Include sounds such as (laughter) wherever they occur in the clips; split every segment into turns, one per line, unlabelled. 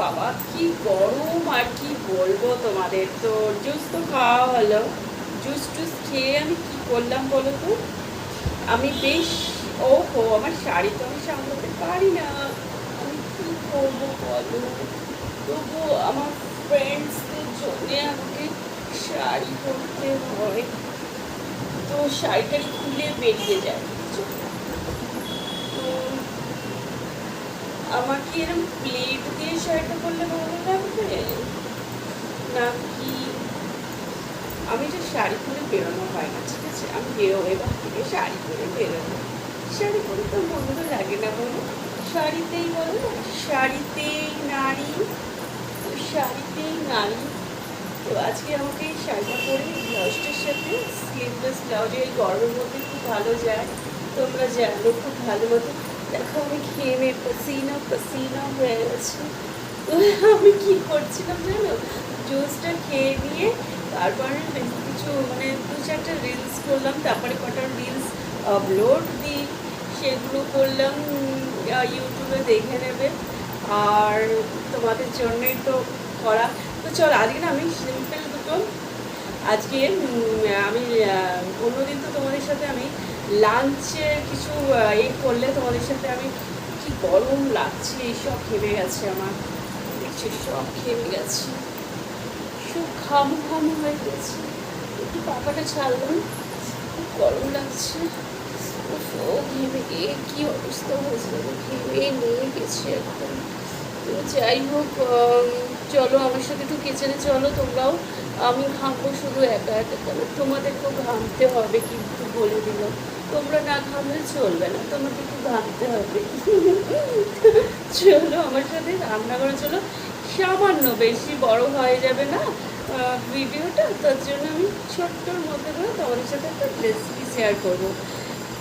বাবা, কি গরম আর কি বলব তোমাদের তো। জুস তো খাওয়া হলো। জুস টুস খেয়ে আমি কি করলাম বলো তো? আমি বেশ ও হো আমার শাড়ি তো আমি সামলাতে পারি না। আমি কি করব বলো? তবু আমার ফ্রেন্ডসদের জন্য আমাকে শাড়ি পরতে হয়। তো শাড়িটারি খুলে বেরিয়ে যায় বুঝছ? তো আমার কি এরকম প্লেট দিয়ে শাড়িটা করলে ভালো লাগবে নাকি? আমি যে শাড়ি পরে বেরোনো হয় না, ঠিক আছে? আমি বেরোবো এবার থেকে, শাড়ি পরে বেরোবো। শাড়ি পরে তো মন্দ লাগে না বলো। শাড়িতেই বলো শাড়িতেই নারী তো শাড়িতেই নারী। তো আজকে আমাকে এই শাড়িটা পরে ব্লাউজটার সাথে স্লিভলেস ব্লাউজে এই গরমের মধ্যে খুব ভালো যায়। তোমরা জানো, খুব ভালো মতো দেখো, আমি ঘেমে পসিনা পসিনা হয়ে গেছে আমি কি করছিলাম জানো? জুসটা খেয়ে নিয়ে তারপরে কিছু মানে দু চারটা রিলস করলাম তারপরে কটা রিলস আপলোড দিই সেগুলো করলাম ইউটিউবে দেখে নেবে। আর তোমাদের জন্যই তো করা, তো চল, আজকে না আমি সিম্পল দুটো, আজকে আমি অন্যদিন তো তোমাদের সাথে আমি লাঞ্চে কিছু এই করলে তোমাদের সাথে আমি কি গরম লাগছে এইসব ঘেমে গেছে আমার। দেখছি সব ঘেমে গেছে। সব ঘাম ঘাম হয়ে গেছে। একটু পাখাটা ছাড়লাম খুব গরম লাগছে। ও ঘেমে গিয়ে কি অবস্থা হয়েছে? ঘেমে নিয়ে গেছে এখন। তো যাই হোক চলো আমার সাথে একটু কিচেনে চলো তোমরাও। আমি ঘামবো শুধু একা একা। তোমাদেরকেও ঘামতে হবে, কিন্তু বলে দিলাম। তোমরা না ঘামলে চলবে না, তোমাকে একটু ভাবতে হবে। চলো আমার সাথে রান্না করে চলো। সামান্য বেশি বড় হয়ে যাবে না ভিডিওটা, তার জন্য আমি ছোট্টর মধ্যে করে তোমাদের সাথে একটা রেসিপি শেয়ার করব।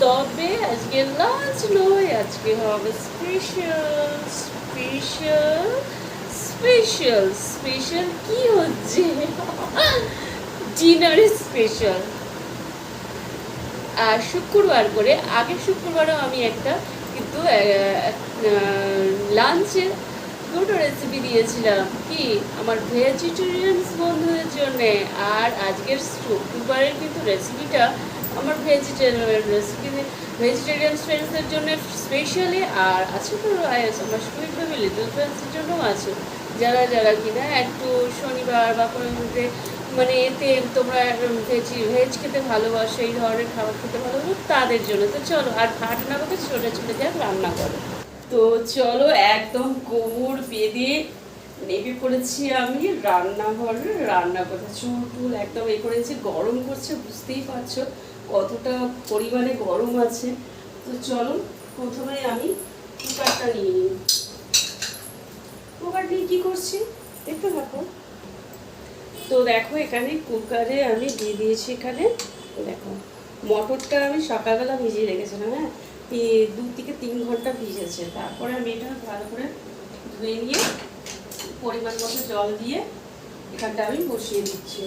তবে আজকে লাঞ্চ নয়, আজকে হবে স্পেশাল স্পেশাল স্পেশাল স্পেশাল কি হচ্ছে? (laughs) ডিনারে স্পেশাল শুক্রবার করে, আগের শুক্রবারও আমি একটা কিন্তু লাঞ্চে দুটো রেসিপি দিয়েছিলাম। কি? আমার ভেজিটেরিয়ানস বন্ধুদের জন্যে। আর আজকের শুক্রবারের কিন্তু রেসিপিটা আমার ভেজিটেরিয়ান রেসিপি ভেজিটেরিয়ান ফ্রেন্ডসদের জন্য স্পেশালি আর আছে তো আমার সুইট ফ্যামিলি লিটল ফ্রেন্ডসের জন্যও আছে। যারা যারা কিনা একটু শনিবার বা কোনো মানে এতে তোমরা ভেজি ভেজ খেতে ভালোবাসো, এই ধরনের খাবার খেতে ভালোবাসো, তাদের জন্য। তো চলো, আর ভাত না করতে ছোটো ছোটো যাক রান্না করো। তো চলো, একদম কোমর বেঁধে নেমে পড়েছি আমি রান্নাঘরে। রান্না করতে চুল টুল একদম এ করেছি, গরম করছে, বুঝতেই পারছ কতটা পরিমাণে গরম আছে। তো চলো, প্রথমে আমি কুকারটা নিয়ে নিই। কুকার নিয়ে কী করছি? দেখতে থাকো। তো দেখো এখানে কুকারে আমি দিয়ে দিয়েছি এখানে দেখো, মটরটা আমি সকালবেলা ভিজিয়ে রেখেছিলাম হ্যাঁ? দু থেকে তিন ঘণ্টা ভিজেছে। তারপরে আমি এটা ভালো করে ধুয়ে নিয়ে পরিমাণ মতো জল দিয়ে এখানটা আমি বসিয়ে দিচ্ছি।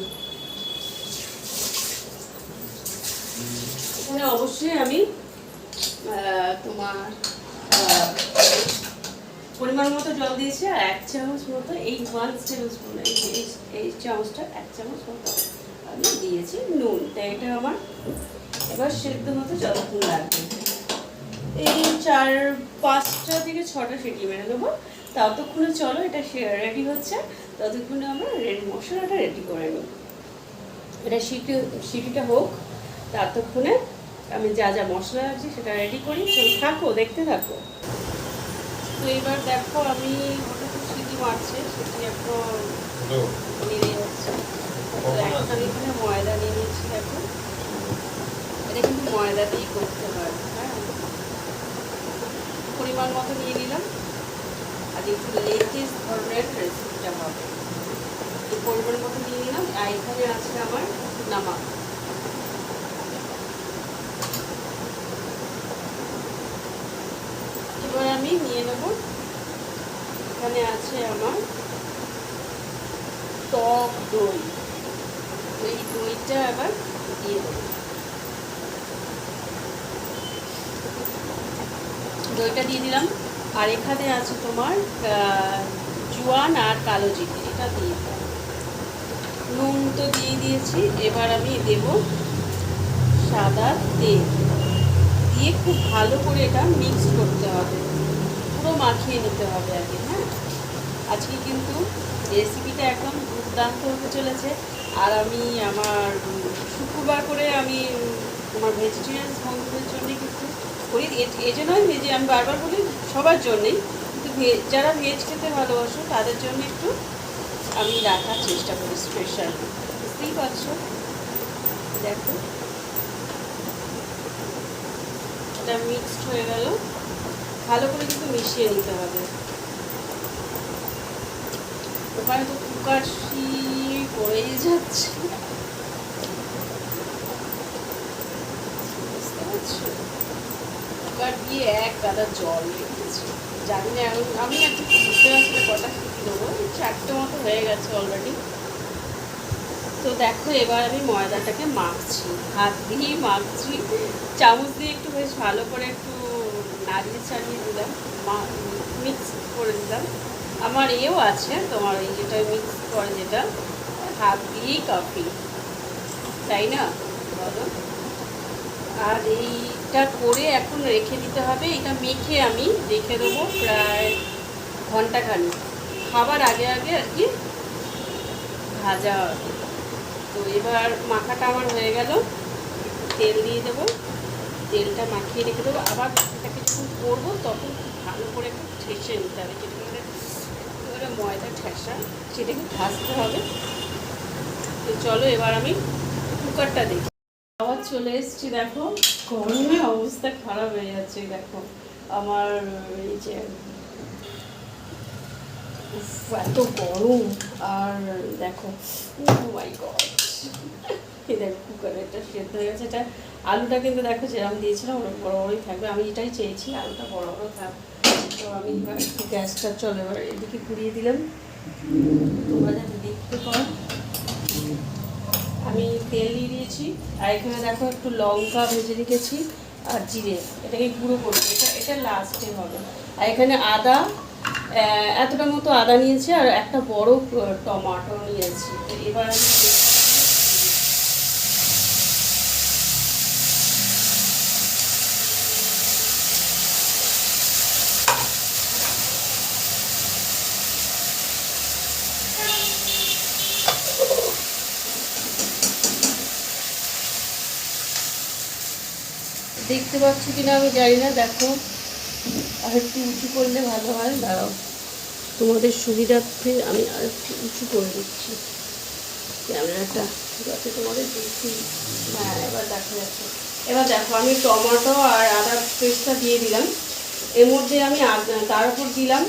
এখানে অবশ্যই আমি তোমার পরিমাণ মতো জল দিয়েছি আর এক চামচ মতো এই ওয়ান টেবিল স্পুন এই চামচটা এক চামচ মতো আমি দিয়েছি নুন। তাই এটা আমার এবার সেদ্ধ মতো যতক্ষণ লাগবে। এই চার, পাঁচটা থেকে ছটা সিটি মেরে দেবো ততক্ষণে চলো, এটা রেডি হচ্ছে। ততক্ষণে আমরা রেডি মশলাটা রেডি করে নেব। এটা সিটি, সিটিটা হোক, ততক্ষণে আমি যা যা মশলা আছে সেটা রেডি করি। চলো, থাকো, দেখতে থাকো। তো এবার দেখো আমি ওটা তো সিটি মারছে সেটি এখন নেড়ে যাচ্ছে। এখন এখানে ময়দা নিয়ে নিচ্ছি দেখো এটা কিন্তু ময়দা দিয়েই করতে হয় হ্যাঁ। পরিমাণ মতো নিয়ে নিলাম। আর একটু লেটেস্ট ধরনের রেসিপিটা হবে। এই পরিমাণ মতো নিয়ে নিলাম। আর এখানে আছে আমার নামা এবার আমি নিয়ে নেব। এখানে আছে আমার টক দই। এই দইটা আবার দিয়ে দেবো। দইটা দিয়ে দিলাম। আর এখানে আছে তোমার জোয়ান আর কালো জিরে। এটা দিয়ে দেবো। নুন তো দিয়ে দিয়েছি। এবার আমি দেব সাদা তেল। দিয়ে খুব ভালো করে এটা মিক্স করতে হবে। মাখিয়ে নিতে হবে আগে হ্যাঁ? আজকে কিন্তু রেসিপিটা একদম দুর্দান্ত হতে চলেছে। আর আমি আমার শুক্রবার করে আমি আমার ভেজিটেরিয়ান বন্ধুদের জন্য কিন্তু করি। এই জন্যই যে আমি বারবার বলি, সবার জন্যেই। কিন্তু যারা ভেজ খেতে ভালোবাসো, তাদের জন্য একটু আমি রাখার চেষ্টা করি স্পেশাল বুঝতেই পারছ? দেখো। এটা মিক্সড হয়ে গেল। ভালো করে কিন্তু মিশিয়ে নিতে হবে। ওখানে তো কুকাশি পড়েই যাচ্ছে। কুকার দিয়ে এক জল রেখেছি। জানি না, আমি একটু বুঝতে পারছি কটা শিখে দেবো চারটে মতো হয়ে গেছে অলরেডি তো দেখো, এবার আমি ময়দাটাকে মাখছি, হাত দিয়েই মাখছি। চামচ দিয়ে একটু বেশ ভালো করে একটু নাড়িয়ে চাড়িয়ে দিলাম মিক্স করে দিলাম। আমার এও আছে তোমার এই যেটা মিক্স করে যেটা, হাত দিয়েই কফি তাই না? বলো। আর এইটা করে এখন রেখে দিতে হবে, এটা মেখে আমি রেখে দেবো প্রায় ঘন্টাখানি খাবার আগে আগে আর কি ভাজা। তো এবার মাখাটা আমার হয়ে গেল, তেল দিয়ে দেবো, তেলটা মাখিয়ে রেখে দেবো। আবার এটাকে করব, তখন খুব ভালো করে একটু ঠেসে নিতে হবে, যেটা ময়দা ঠেসা, সেটাকে ভাজতে হবে। তো চলো এবার আমি কুকারটা দেখি। আবার চলে এসেছি, দেখো গরমে অবস্থা খারাপ হয়ে যাচ্ছে, দেখো, আমার এই যে এত গরম, আর দেখো মাই দেখো, কুকারে সেদ্ধ হয়ে গেছে, এটা আলুটা কিন্তু দেখো যেরকম দিয়েছিলাম, ওরকম বড় বড়ই থাকবে। আমি এটাই চেয়েছি, আলুটা বড় বড় থাক। তো আমি এবার গ্যাসটা চলো, এবার এদিকে ঘুরিয়ে দিলাম। তোমরা যাতে দেখতে পাও। আমি তেল দিয়ে দিয়েছি, আর এখানে দেখো একটু লঙ্কা ভেজে রেখেছি, আর জিরে। এটাকে গুঁড়ো করব। এটা এটা লাস্টে হবে। আর এখানে আদা এতটা মতো আদা নিয়েছি, আর একটা বড় টমাটো নিয়েছি। এবার আমি দেখতে পাচ্ছি কিনা আমি জানি না, দেখো। আর একটু উঁচু করলে ভালো হয়, দাঁড়াও। তোমাদের সুবিধার্থে আমি আর একটু উঁচু করে দিচ্ছি। ক্যামেরাটা যাতে তোমাদের দেখি। হ্যাঁ এবার দেখা যাচ্ছে। এবার দেখো, আমি টমেটো আর আদা পেস্টটা দিয়ে দিলাম। এর মধ্যে আমি তার উপর দিলাম।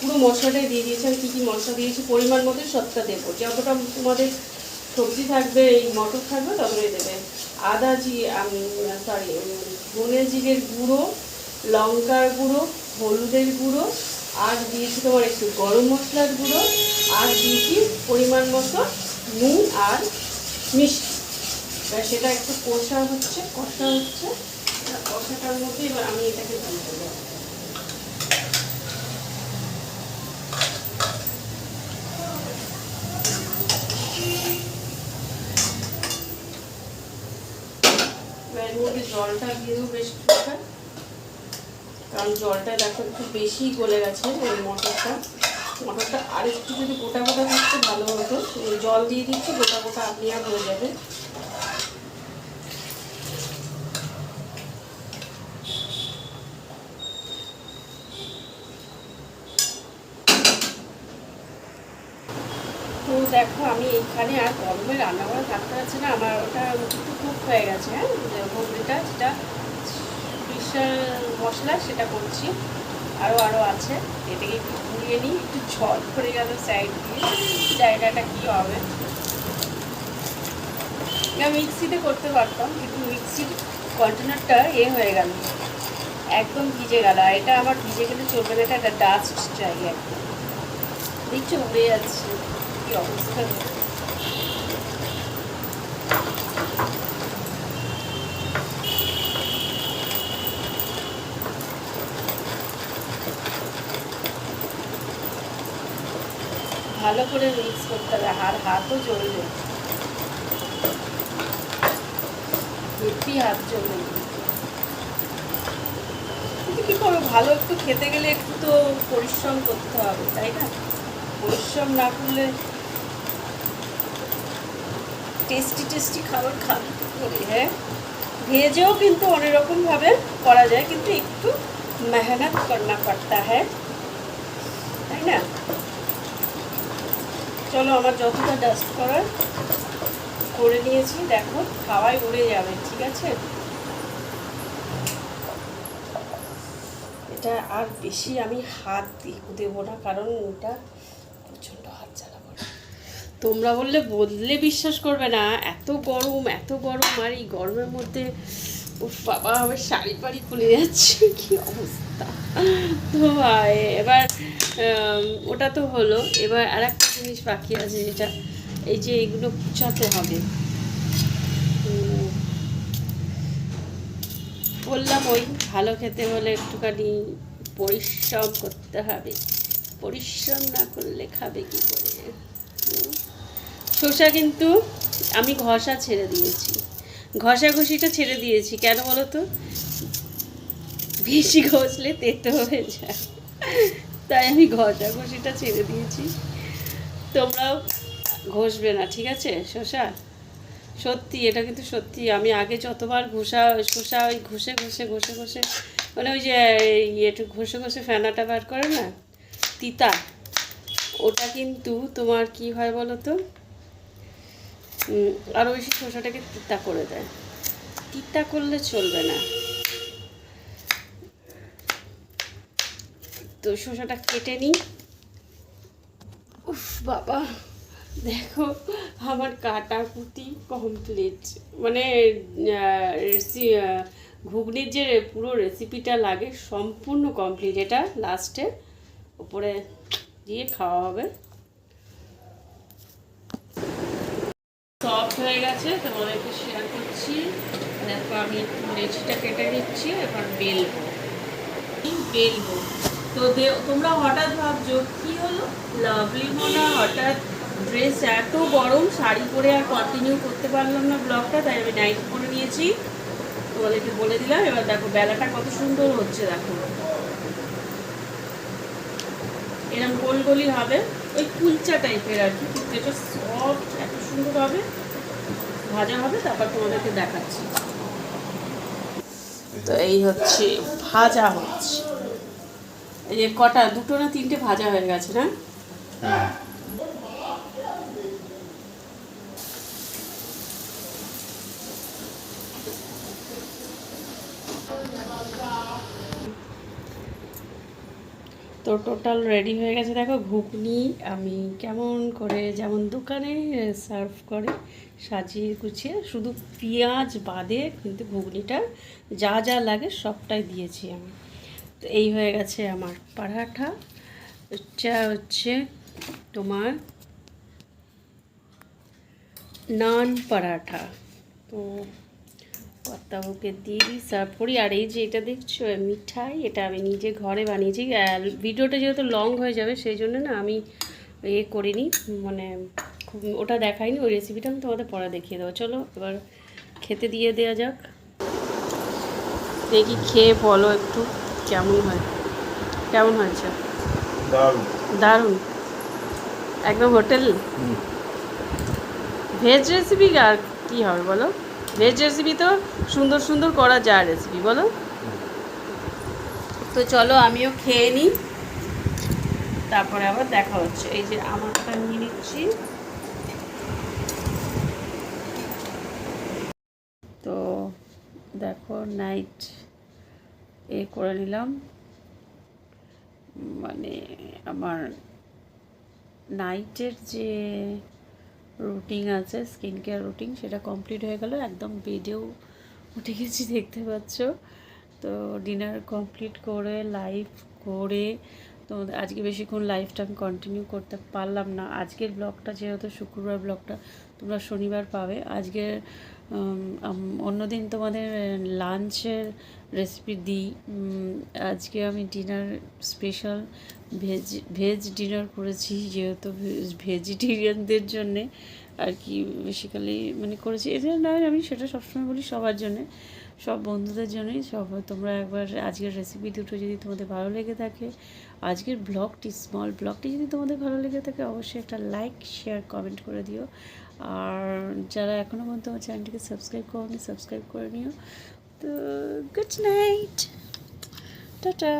পুরো মশলাটাই দিয়ে দিয়েছি। আমি কী কী মশলা দিয়েছি, পরিমাণ মতো সবটা দেবো। যতটা তোমাদের সবজি থাকবে, এই মটর থাকবে, ততটাই দেবে। আদা জি সরি ধনে জিরের গুঁড়ো, লঙ্কার গুঁড়ো, হলুদের গুঁড়ো, আর দিয়েছি তোমার একটু গরম মশলার গুঁড়ো, আর দিয়েছি পরিমাণ মতো নুন আর মিষ্টি। সেটা একটু কষা হচ্ছে কষা হচ্ছে, কষাটার মধ্যে এবার আমি এটাকে দিয়ে দেবো এবার এর মধ্যে জলটা দিয়েও বেশ কিছুটা। কারণ জলটা দেখো একটু বেশি গলে গেছে ওই মটরটা। মটরটা আরেকটু যদি গোটা গোটা থাকতে ভালো হতো। জল দিয়ে দিচ্ছি, গোটা গোটা আপনি আর হয়ে যাবে। দেখো, আমি এইখানে আর গরমে রান্না করে থাকতে পারছি না। আমার ওটা একটু কুক হয়ে গেছে হ্যাঁ? হলদিটা যেটা স্পেশাল মশলা, সেটা করছি। আরও আরও আছে। এটাকে একটু ঘুরিয়ে নিই, একটু জল পড়ে গেল সাইড দিয়ে। জায়গাটা কী হবে? না, মিক্সিতে করতে পারতাম, কিন্তু মিক্সির কন্টেনারটা এ হয়ে গেল। একদম ভিজে গেল। আর এটা আমার ভিজে গেলে চলবে না, এটা একটা ডাস্ট চাই একদম দেখছ উড়ে যাচ্ছে। কি অবস্থা ভালো করে মিক্স করতে হবে, আর হাতও জ্বলবে। হেপি হাত জ্বলবে। কী করব, ভালো একটু খেতে গেলে একটু তো পরিশ্রম করতে হবে, তাই না? পরিশ্রম না করলে টেস্টি টেস্টি খাবার খাবি করে হ্যাঁ? ভেজেও কিন্তু অনেক রকমভাবে করা যায়, কিন্তু একটু মেহনত করনা পড়তা হ্যাঁ? তাই না? চলো আমার যতটা ডাস্ট করার করে নিয়েছি, দেখো খাওয়াই উড়ে যাবে, ঠিক আছে? এটা আর বেশি আমি হাত দেবো না, কারণ এটা প্রচণ্ড হাত জ্বালা করে তোমরা বললে বদলে বিশ্বাস করবে না। এত গরম এত গরম। আর এই গরমের মধ্যে ও বাবা আমার শাড়ি পাড়ি খুলে যাচ্ছে। কি অবস্থা। তো আহ, এবার ওটা তো হলো। এবার আর একটা জিনিস বাকি আছে যেটা এই যে এগুলো কুচাতে হবে। বললাম ওই ভালো খেতে হলে একটুখানি পরিশ্রম করতে হবে। পরিশ্রম না করলে খাবে কি করে। শসা কিন্তু আমি ঘষা ছেড়ে দিয়েছি। ঘষা ঘষিটা ছেড়ে দিয়েছি, কেন বলো তো? বেশি ঘষলে তেতো হয়ে যায়। তাই আমি ঘষা ঘষিটা ছেড়ে দিয়েছি। তোমরাও ঘষবে না, ঠিক আছে শসা? সত্যি, এটা কিন্তু সত্যি। আমি আগে যতবার ঘষা, শসা ওই ঘষে ঘষে ঘষে ঘষে মানে ওই যে এই একটু ঘষে ঘষে ফেনাটা বার করে না, তিতা, ওটা কিন্তু তোমার কি হয় বলো তো? আরও বেশি শসাটাকে তিতা করে দেয়। তিতা করলে চলবে না। তো শসাটা কেটে নিই। উফ, বাবা। দেখো, আমার কাটা কুটি কমপ্লিট মানে ঘুগনির যে পুরো রেসিপিটা লাগে, সম্পূর্ণ কমপ্লিট এটা লাস্টে উপরে দিয়ে খাওয়া হবে। সফট হয়ে গেছে তোমাদেরকে শেয়ার করছি। দেখো আমি একটু লেচিটা কেটে নিচ্ছি এবার বেলবো। বেলবো। তো তোমরা হঠাৎ ভাবছ, কি হলো? লাভলি মোনা হঠাৎ ড্রেস এত গরম, শাড়ি পরে আর কন্টিনিউ করতে পারলাম না ব্লগটা তাই আমি নাইট পরে নিয়েছি। তোমাদেরকে বলে দিলাম, এবার দেখো বেলাটা কত সুন্দর হচ্ছে, দেখো। এরকম গোল গোলই হবে, ওই কুলচা টাইপের আর কি কিন্তু এটা সফট সুন্দর হবে, ভাজা হবে, তারপর তোমাদেরকে দেখাচ্ছি। তো এই হচ্ছে, ভাজা হচ্ছে। এই যে কটা, দুটো না তিনটে ভাজা হয়ে গেছে না? তো টোটাল রেডি হয়ে গেছে। দেখো, ঘুগনি আমি কেমন করে যেমন দোকানে সার্ভ করে, সাজিয়ে গুছিয়ে, শুধু পেঁয়াজ বাদে কিন্তু ঘুগনিটা যা যা লাগে সবটাই দিয়েছি আমি। তো এই হয়ে গেছে আমার পরাঠা এটা হচ্ছে তোমার নান পরাঠা তো কর্তাবুকে দিয়ে দিই সার্ভ করি। আর এই যে এটা দেখছ মিঠাই এটা আমি নিজে ঘরে বানিয়েছি। আর ভিডিওটা যেহেতু লং হয়ে যাবে সেই জন্য না আমি এ করিনি। মানে খুব ওটা দেখাইনি ওই রেসিপিটা আমি তোমাদের পরে দেখিয়ে দেবো। চলো এবার খেতে দিয়ে দেওয়া যাক। দেখি খেয়ে বলো একটু কেমন হয়? কেমন হয়েছে?
দারুণ।
একদম হোটেল? ভেজ রেসিপি আর কী হবে বলো? ভেজ রেসিপি তো সুন্দর সুন্দর করা যায় রেসিপি বলো। তো চলো আমিও খেয়ে নিই। তারপরে আবার দেখা হচ্ছে। এই যে আমারটা নিয়ে নিচ্ছি। তো দেখো নাইট এ করে নিলাম। মানে আমার নাইটের যে রুটিন আছে স্কিন কেয়ার রুটিন সেটা কমপ্লিট হয়ে গেল। একদম বেডেও উঠে গেছি, দেখতে পাচ্ছ। তো ডিনার কমপ্লিট করে লাইভ করে তো আজকে বেশিক্ষণ লাইভটা আমি কন্টিনিউ করতে পারলাম না। আজকের ব্লগটা যেহেতু শুক্রবার ব্লগটা তোমরা শনিবার পাবে। আজকের অন্যদিন তোমাদের লাঞ্চের রেসিপি দিই। আজকে আমি dinner special veg veg dinner করেছি, যেহেতু ভেজিটেরিয়ানদের জন্যে আর কি বেসিক্যালি মানে করেছি। এটা নয় আমি সেটা সবসময় বলি সবার জন্যে, সব বন্ধুদের জন্যই সব। তোমরা একবার আজকের রেসিপি দুটো যদি তোমাদের ভালো লেগে থাকে, আজকের ব্লগটি স্মল ব্লগটি যদি তোমাদের ভালো লেগে থাকে, অবশ্যই একটা লাইক শেয়ার কমেন্ট করে দিও। আর যারা এখনও পর্যন্ত আমার চ্যানেলটিকে সাবস্ক্রাইব করনি সাবস্ক্রাইব করে নিও। তো গুড নাইট টাটা